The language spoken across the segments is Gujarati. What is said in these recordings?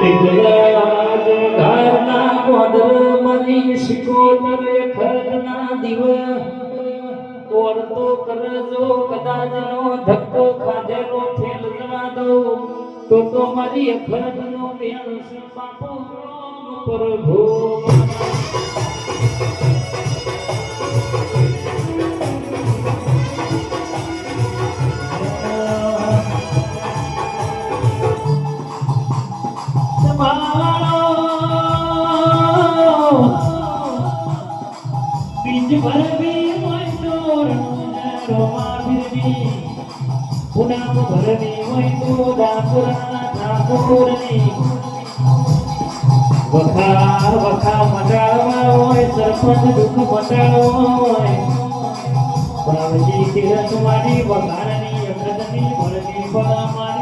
પિંગલા ઘરના ગોદર મરી શિકોતર ખરના દિવ ઓર તો કરજો કદાચ નો ધક્કો ખાધેલો ઠેલ જવા દઉં. તો તો મારી અખરનો બેણ છે બાપુ પ્રભુ. બીજ ભરવી હોય તો રોમા ભીરવી પુનામ ભરવી હોય તો ડાકોરના ઠાકોરની વખા વખા મટાડવા હોય સરપંચ દુઃખ મટાડવા હોય બાવજી કિરણ મારી વખાણની અખતની ભરતી પડા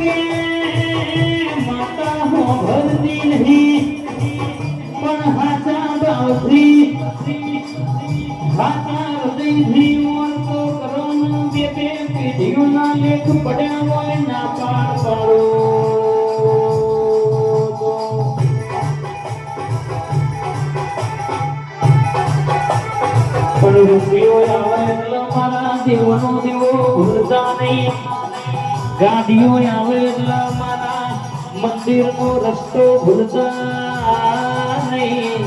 કે માતા હો ભરતી નહીં. પણ હાચા ભાવથી હાચા હૃદયથી ઓળખો કરો બે બે પેઢીઓના લેખ પડ્યા હોય ના પાડ પાડો. પણ રૂપિયો આવે એટલે મારા દેવનો દેવો ભૂલતા નહીં. ગાડીઓ આવે એટલા મારા મંદિરનો રસ્તો ભૂલતા નહીં.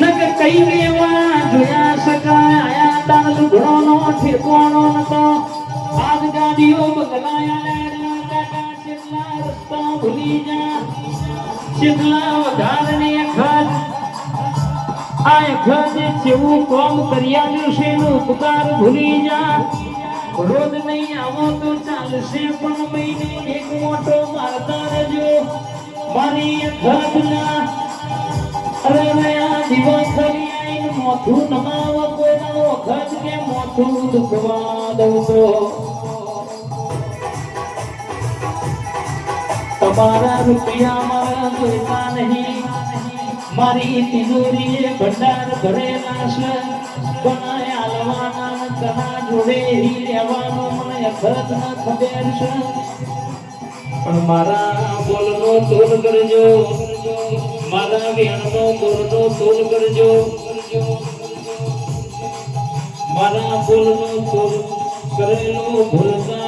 નક કઈ રેવા જોયા શકાય તાર લુગડોનો ઠેકોણો નતો. આજ ગાડીઓ બગલાયા લેડલા કાકા છેલ્લા રસ્તા ભૂલી જા છેલ્લા વધારની ખત આ ખત જેવું કોમ કર્યા છે એનું ઉપકાર ભૂલી જા રોજ નહીં આવો તો ચાલશે પણ મહિને એક મોટો મારતા રહેજો. મારી ખતના અરે નયા તમારા રૂપિયા મારા જોઈતા નહીં. મારી તિજોરીએ ભંડાર ભરેલા છે. પણ મારા બોલનો તોલ કરજો. મારા વેણનો બોલનો તોલ કરજો. મારા બોલનો તોલ કરેલો ભૂલતા